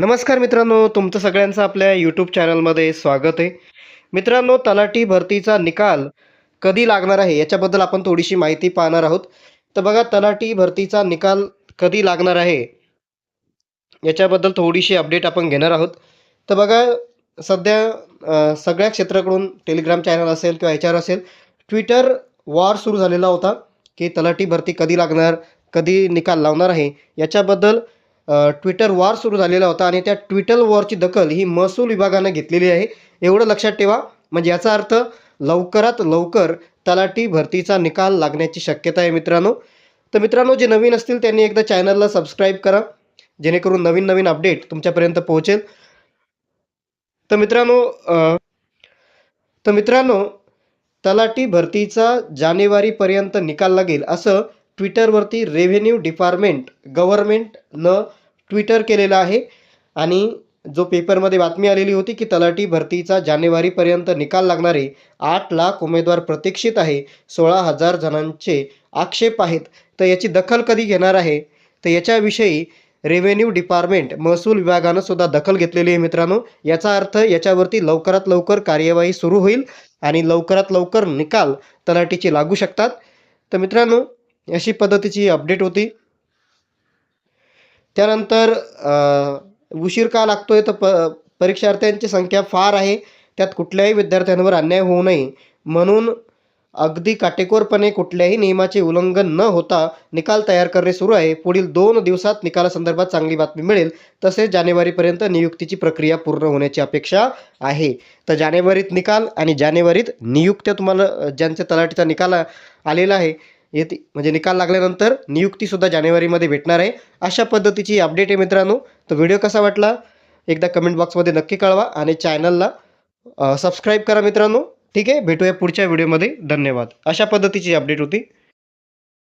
नमस्कार मित्रांनो तुमचं सगळ्यांचं आपल्या यूट्यूब चॅनलमध्ये स्वागत आहे. मित्रांनो तलाठी भरतीचा निकाल कधी लागणार आहे याच्याबद्दल आपण थोडीशी माहिती पाहणार आहोत. तर बघा तलाठी भरतीचा निकाल कधी लागणार आहे याच्याबद्दल थोडीशी अपडेट आपण घेणार आहोत. तर बघा सध्या सगळ्या क्षेत्राकडून टेलिग्राम चॅनल असेल किंवा एच असेल ट्विटर वॉर सुरू झालेला होता की तलाठी भरती कधी लागणार कधी निकाल लावणार आहे याच्याबद्दल ट्विटर वॉर सुरू झालेला होता आणि त्या ट्विटर वॉरची दखल ही महसूल विभागानं घेतलेली आहे. एवढं लक्षात ठेवा. म्हणजे याचा अर्थ लवकरात लवकर तलाठी भरतीचा निकाल लागण्याची शक्यता आहे मित्रांनो. तर मित्रांनो जे नवीन असतील त्यांनी एकदा चॅनलला सबस्क्राईब करा. जेणेकरून नवीन नवीन अपडेट तुमच्यापर्यंत पोहोचेल. तर मित्रांनो तर मित्रांनो तलाठी भरतीचा जानेवारीपर्यंत निकाल लागेल असं ट्विटरवरती रेव्हेन्यू डिपार्टमेंट गव्हर्मेंटनं ट्विटर केलेलं आहे. आणि जो पेपरमध्ये बातमी आलेली होती की तलाठी भरतीचा जानेवारीपर्यंत निकाल लागणारे आठ लाख उमेदवार प्रतीक्षित आहे सोळा हजार जणांचे आक्षेप आहेत. तर याची दखल कधी घेणार आहे? तर याच्याविषयी रेव्हेन्यू डिपार्टमेंट महसूल विभागानं सुद्धा दखल घेतलेली आहे मित्रांनो. याचा अर्थ याच्यावरती लवकरात लवकर कार्यवाही सुरू होईल आणि लवकरात लवकर निकाल तलाठीचे लागू शकतात. तर मित्रांनो अशी पद्धतीची अपडेट होती. त्यानंतर उशीर का लागतोय तर प परीक्षार्थ्यांची संख्या फार आहे. त्यात कुठल्याही विद्यार्थ्यांवर अन्याय होऊ नये. म्हणून अगदी काटेकोरपणे कुठल्याही नियमाचे उल्लंघन न होता निकाल तयार करणे सुरू आहे. पुढील दोन दिवसात निकालासंदर्भात चांगली बातमी मिळेल. तसेच जानेवारीपर्यंत नियुक्तीची प्रक्रिया पूर्ण होण्याची अपेक्षा आहे. तर जानेवारीत निकाल आणि जानेवारीत नियुक्त्या तुम्हाला ज्यांच्या तलाठीचा निकाल आलेला आहे येते म्हणजे निकाल लागल्यानंतर नियुक्तीसुद्धा जानेवारीमध्ये भेटणार आहे. अशा पद्धतीची अपडेट आहे मित्रांनो. तर व्हिडिओ कसा वाटला? एकदा कमेंट बॉक्समध्ये नक्की कळवा आणि चॅनलला सबस्क्राईब करा मित्रांनो. ठीक आहे? भेटूया पुढच्या व्हिडिओमध्ये धन्यवाद. अशा पद्धतीची अपडेट होती.